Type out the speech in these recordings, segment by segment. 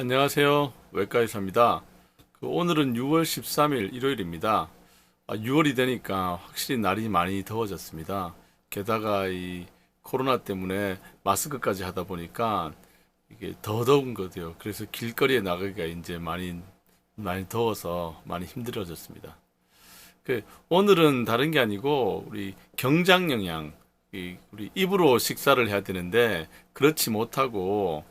안녕하세요. 외과 의사입니다. 그 오늘은 6월 13일 일요일입니다. 아, 6월이 되니까 확실히 날이 많이 더워졌습니다. 게다가 이 코로나 때문에 마스크까지 하다 보니까 이게 더 더운 것 같아요. 그래서 길거리에 나가기가 이제 많이 많이 더워서 많이 힘들어졌습니다. 그 오늘은 다른 게 아니고 우리 경장 영양 이 우리 입으로 식사를 해야 되는데 그렇지 못하고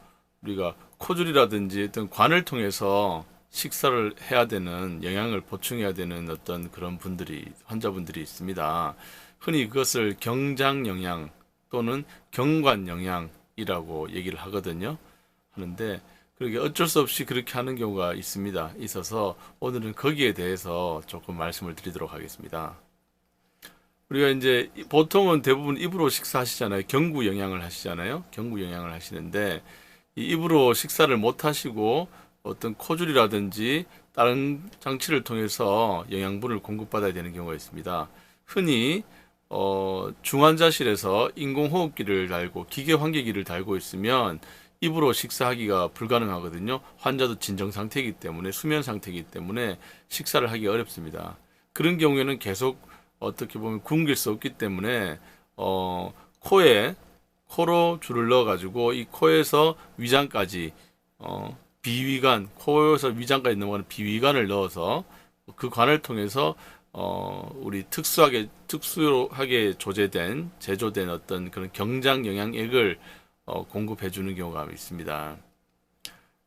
우리가 코줄이라든지 어떤 관을 통해서 식사를 해야 되는 영양을 보충해야 되는 어떤 그런 분들이 환자분들이 있습니다. 흔히 그것을 경장 영양 또는 경관 영양이라고 얘기를 하거든요. 하는데 그렇게 어쩔 수 없이 그렇게 하는 경우가 있습니다. 있어서 오늘은 거기에 대해서 조금 말씀을 드리도록 하겠습니다. 우리가 이제 보통은 대부분 입으로 식사하시잖아요. 경구 영양을 하시잖아요. 경구 영양을 하시는데 이 입으로 식사를 못 하시고 어떤 코줄이라든지 다른 장치를 통해서 영양분을 공급받아야 되는 경우가 있습니다. 흔히 어, 중환자실에서 인공호흡기를 달고 기계 환기기를 달고 있으면 입으로 식사하기가 불가능하거든요. 환자도 진정 상태이기 때문에 수면 상태이기 때문에 식사를 하기 어렵습니다. 그런 경우에는 계속 어떻게 보면 굶길 수 없기 때문에 어, 코에 코로 줄을 넣어 가지고 이 코에서 위장까지 어, 비위관 코에서 위장까지 넘어가는 비위관을 넣어서 그 관을 통해서 어, 우리 특수하게 특수하게 조제된 제조된 어떤 그런 경장 영양액을 어, 공급해 주는 경우가 있습니다.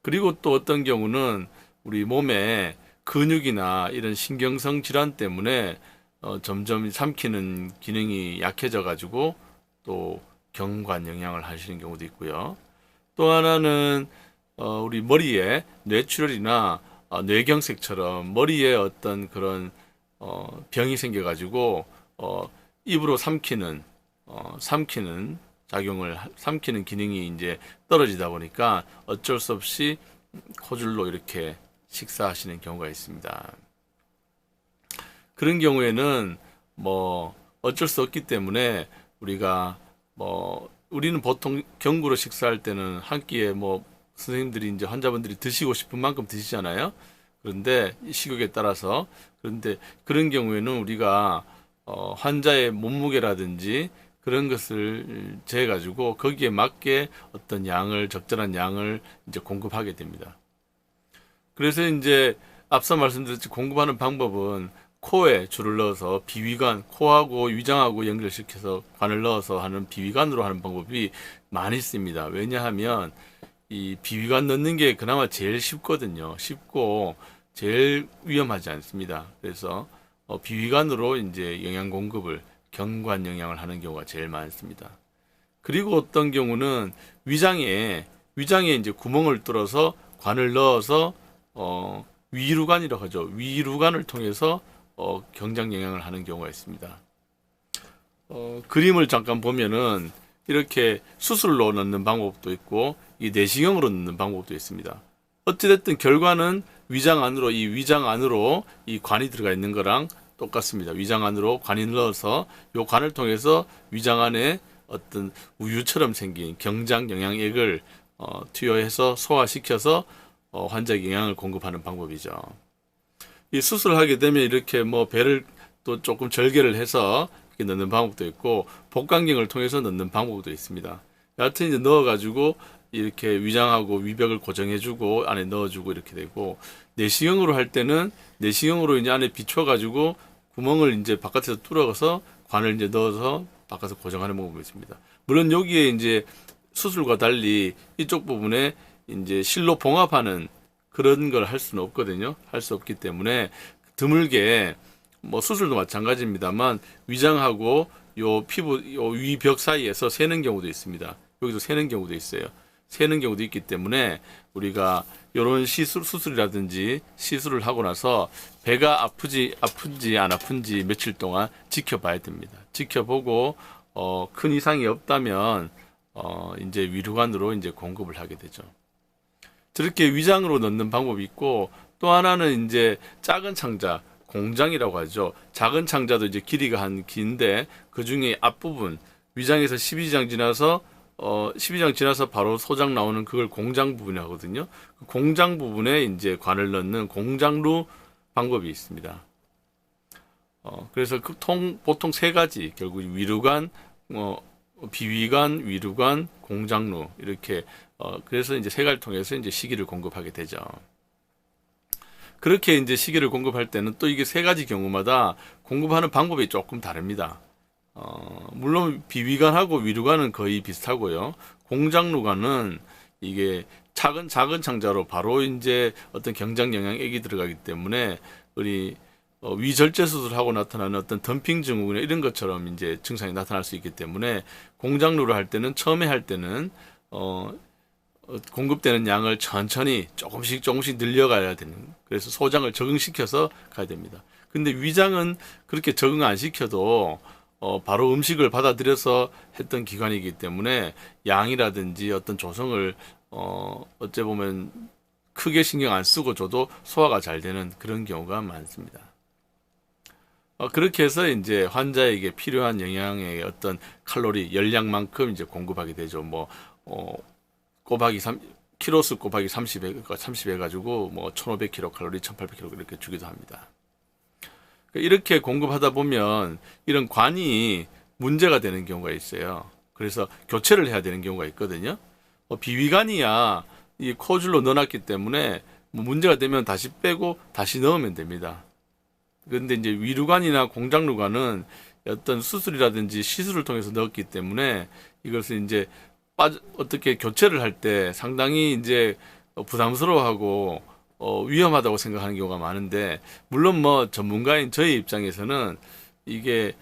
그리고 또 어떤 경우는 우리 몸에 근육이나 이런 신경성 질환 때문에 어, 점점 삼키는 기능이 약해져 가지고 또 경관 영양을 하시는 경우도 있고요. 또 하나는 어, 우리 머리에 뇌출혈이나 어, 뇌경색처럼 머리에 어떤 그런 어, 병이 생겨가지고 어, 입으로 삼키는 어, 삼키는 작용을 하- 삼키는 기능이 이제 떨어지다 보니까 어쩔 수 없이 코줄로 이렇게 식사하시는 경우가 있습니다. 그런 경우에는 뭐 어쩔 수 없기 때문에 우리가 뭐 우리는 보통 경구로 식사할 때는 한 끼에 뭐 선생님들이 이제 환자분들이 드시고 싶은 만큼 드시잖아요. 그런데 이 식욕에 따라서 그런데 그런 경우에는 우리가 어 환자의 몸무게라든지 그런 것을 재해 가지고 거기에 맞게 어떤 양을 적절한 양을 이제 공급하게 됩니다. 그래서 이제 앞서 말씀드렸듯이 공급하는 방법은 코에 줄을 넣어서 비위관, 코하고 위장하고 연결시켜서 관을 넣어서 하는 비위관으로 하는 방법이 많이 씁니다. 왜냐하면 이 비위관 넣는 게 그나마 제일 쉽거든요. 쉽고 제일 위험하지 않습니다. 그래서 어, 비위관으로 이제 영양 공급을 경관 영양을 하는 경우가 제일 많습니다. 그리고 어떤 경우는 위장에 위장에 이제 구멍을 뚫어서 관을 넣어서 어, 위루관이라고 하죠. 위루관을 통해서 어, 경장 영양을 하는 경우가 있습니다. 어, 그림을 잠깐 보면은 이렇게 수술로 넣는 방법도 있고 이 내시경으로 넣는 방법도 있습니다. 어찌됐든 결과는 위장 안으로 이 위장 안으로 이 관이 들어가 있는 거랑 똑같습니다. 위장 안으로 관이 넣어서 요 관을 통해서 위장 안에 어떤 우유처럼 생긴 경장 영양액을 어, 투여해서 소화시켜서 어, 환자에게 영양을 공급하는 방법이죠. 이 수술을 하게 되면 이렇게 뭐 배를 또 조금 절개를 해서 이렇게 넣는 방법도 있고 복강경을 통해서 넣는 방법도 있습니다. 여하튼 이제 넣어가지고 이렇게 위장하고 위벽을 고정해주고 안에 넣어주고 이렇게 되고 내시경으로 할 때는 내시경으로 이제 안에 비춰가지고 구멍을 이제 바깥에서 뚫어서 관을 이제 넣어서 바깥에서 고정하는 방법이 있습니다. 물론 여기에 이제 수술과 달리 이쪽 부분에 이제 실로 봉합하는 그런 걸 할 수는 없거든요. 할 수 없기 때문에 드물게 뭐 수술도 마찬가지입니다만 위장하고 요 피부 요 위벽 사이에서 새는 경우도 있습니다. 여기도 새는 경우도 있어요. 새는 경우도 있기 때문에 우리가 요런 시술 수술이라든지 시술을 하고 나서 배가 아프지 아픈지 안 아픈지 며칠 동안 지켜봐야 됩니다. 지켜보고 어, 큰 이상이 없다면 어, 이제 위루관으로 이제 공급을 하게 되죠. 저렇게 위장으로 넣는 방법이 있고 또 하나는 이제 작은 창자 공장이라고 하죠. 작은 창자도 이제 길이가 한 긴데 그 중에 앞부분 위장에서 12장 지나서 어 12장 지나서 바로 소장 나오는 그걸 공장 부분이 하거든요. 그 공장 부분에 이제 관을 넣는 공장루 방법이 있습니다. 어 그래서 그 통 보통 세 가지 결국 위루관 어 비위관, 위루관, 공장루 이렇게 어 그래서 이제 세 가지를 통해서 이제 시기를 공급하게 되죠. 그렇게 이제 시기를 공급할 때는 또 이게 세 가지 경우마다 공급하는 방법이 조금 다릅니다. 어, 물론 비위관하고 위루관은 거의 비슷하고요. 공장루관은 이게 작은 작은 창자로 바로 이제 어떤 경장 영양액이 들어가기 때문에 우리 어, 위절제 수술하고 나타나는 어떤 덤핑 증후군이나 이런 것처럼 이제 증상이 나타날 수 있기 때문에 공장루를 할 때는 처음에 할 때는 어, 어, 공급되는 양을 천천히 조금씩 조금씩 늘려가야 되는 그래서 소장을 적응시켜서 가야 됩니다. 근데 위장은 그렇게 적응 안 시켜도 어, 바로 음식을 받아들여서 했던 기관이기 때문에 양이라든지 어떤 조성을 어, 어째 보면 크게 신경 안 쓰고 줘도 소화가 잘 되는 그런 경우가 많습니다. 어, 그렇게 해서 이제 환자에게 필요한 영양의 어떤 칼로리, 열량만큼 이제 공급하게 되죠. 뭐, 어, 곱하기 3, 키로수 곱하기 30 해, 30 해 가지고 뭐 1500kcal, 1800kcal 이렇게 주기도 합니다. 그러니까 이렇게 공급하다 보면 이런 관이 문제가 되는 경우가 있어요. 그래서 교체를 해야 되는 경우가 있거든요. 뭐 비위관이야 이 코줄로 넣어놨기 때문에 뭐 문제가 되면 다시 빼고 다시 넣으면 됩니다. 그런데 이제 위루관이나 공장루관은 어떤 수술이라든지 시술을 통해서 넣었기 때문에 이것을 이제 빠져, 어떻게 교체를 할 때 상당히 이제 부담스러워하고 어, 위험하다고 생각하는 경우가 많은데 물론 뭐 전문가인 저희 입장에서는 이게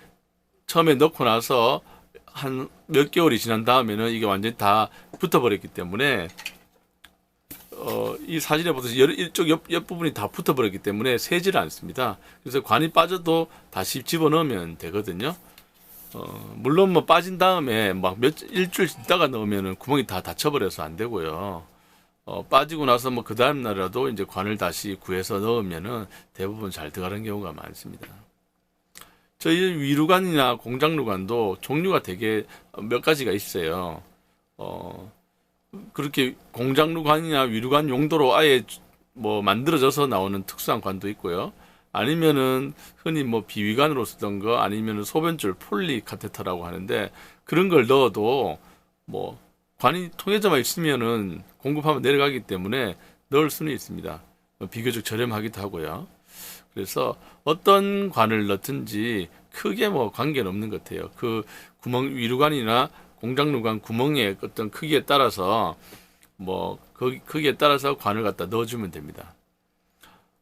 처음에 넣고 나서 한 몇 개월이 지난 다음에는 이게 완전히 다 붙어버렸기 때문에 어, 이 사진에 보듯이 이쪽 옆, 옆 부분이 다 붙어버렸기 때문에 새지를 않습니다. 그래서 관이 빠져도 다시 집어넣으면 되거든요. 어, 물론 뭐 빠진 다음에 막 몇 일주일 있다가 넣으면은 구멍이 다 닫혀버려서 안 되고요. 어, 빠지고 나서 뭐 그 다음 날이라도 이제 관을 다시 구해서 넣으면은 대부분 잘 들어가는 경우가 많습니다. 저희 위루관이나 공장루관도 종류가 되게 몇 가지가 있어요. 어, 그렇게 공장루관이나 위루관 용도로 아예 뭐 만들어져서 나오는 특수한 관도 있고요. 아니면은 흔히 뭐 비위관으로 쓰던 거 아니면은 소변줄 폴리 카테터라고 하는데 그런 걸 넣어도 뭐 관이 통해져만 있으면은 공급하면 내려가기 때문에 넣을 수는 있습니다. 비교적 저렴하기도 하고요. 그래서 어떤 관을 넣든지 크게 뭐 관계는 없는 것 같아요. 그 구멍 위루관이나 공장루관 구멍의 어떤 크기에 따라서 뭐 그 크기에 따라서 관을 갖다 넣어주면 됩니다.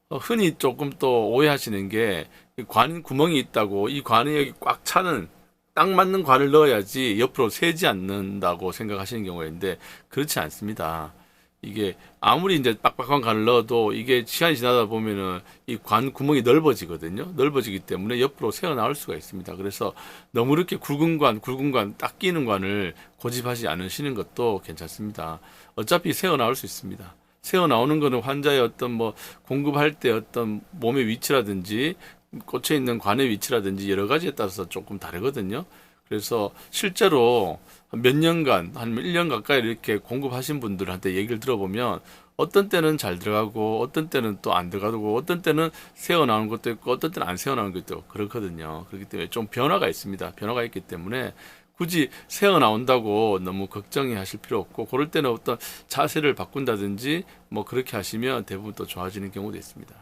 어, 흔히 조금 또 오해하시는 게 관 구멍이 있다고 이 관이 여기 꽉 차는 딱 맞는 관을 넣어야지 옆으로 새지 않는다고 생각하시는 경우가 있는데 그렇지 않습니다. 이게 아무리 이제 빡빡한 관을 넣어도 이게 시간이 지나다 보면은 이 관 구멍이 넓어지거든요. 넓어지기 때문에 옆으로 새어 나올 수가 있습니다. 그래서 너무 이렇게 굵은 관, 굵은 관, 딱 끼는 관을 고집하지 않으시는 것도 괜찮습니다. 어차피 새어 나올 수 있습니다. 새어 나오는 거는 환자의 어떤 뭐 공급할 때 어떤 몸의 위치라든지 꽂혀 있는 관의 위치라든지 여러 가지에 따라서 조금 다르거든요. 그래서 실제로 몇 년간 한 1년 가까이 이렇게 공급하신 분들한테 얘기를 들어보면 어떤 때는 잘 들어가고 어떤 때는 또 안 들어가고 어떤 때는 새어 나오는 것도 있고 어떤 때는 안 새어 나오는 것도 있고 그렇거든요. 그렇기 때문에 좀 변화가 있습니다. 변화가 있기 때문에 굳이 새어 나온다고 너무 걱정이 하실 필요 없고 그럴 때는 어떤 자세를 바꾼다든지 뭐 그렇게 하시면 대부분 또 좋아지는 경우도 있습니다.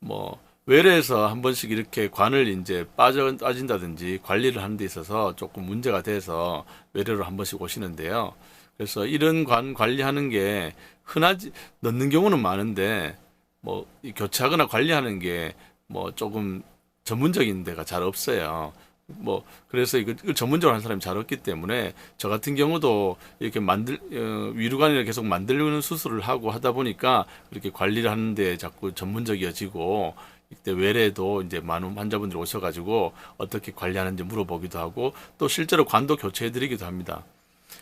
뭐 외래에서 한 번씩 이렇게 관을 이제 빠져 빠진다든지 관리를 하는 데 있어서 조금 문제가 돼서 외래로 한 번씩 오시는데요. 그래서 이런 관 관리하는 게 흔하지 넣는 경우는 많은데 뭐 교체하거나 관리하는 게 뭐 조금 전문적인 데가 잘 없어요. 뭐 그래서 이거, 전문적으로 하는 사람이 잘 없기 때문에 저 같은 경우도 이렇게 만들 어, 위루관을 계속 만들려는 수술을 하고 하다 보니까 이렇게 관리를 하는데 자꾸 전문적이어지고 이때 외래도 이제 많은 환자분들이 오셔가지고 어떻게 관리하는지 물어보기도 하고 또 실제로 관도 교체해드리기도 합니다.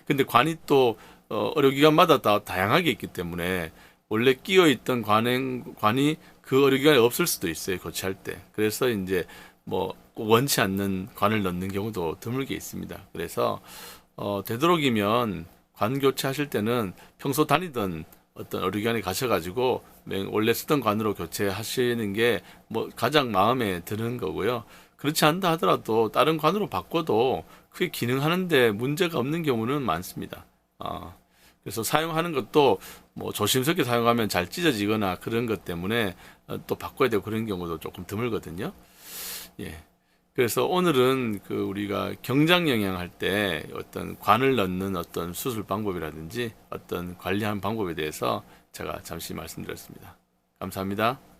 근데 관이 또 어, 의료기관마다 다 다양하게 있기 때문에 원래 끼어 있던 관행 관이 그 의료기관에 없을 수도 있어요 교체할 때. 그래서 이제 뭐 원치 않는 관을 넣는 경우도 드물게 있습니다. 그래서 어, 되도록이면 관 교체하실 때는 평소 다니던 어떤 의료기관에 가셔가지고 맹- 원래 쓰던 관으로 교체하시는 게 뭐 가장 마음에 드는 거고요. 그렇지 않다 하더라도 다른 관으로 바꿔도 크게 기능하는데 문제가 없는 경우는 많습니다. 어, 그래서 사용하는 것도 뭐 조심스럽게 사용하면 잘 찢어지거나 그런 것 때문에 어, 또 바꿔야 되고 그런 경우도 조금 드물거든요. 예. 그래서 오늘은 그 우리가 경장 영양 할 때 어떤 관을 넣는 어떤 수술 방법이라든지 어떤 관리하는 방법에 대해서 제가 잠시 말씀드렸습니다. 감사합니다.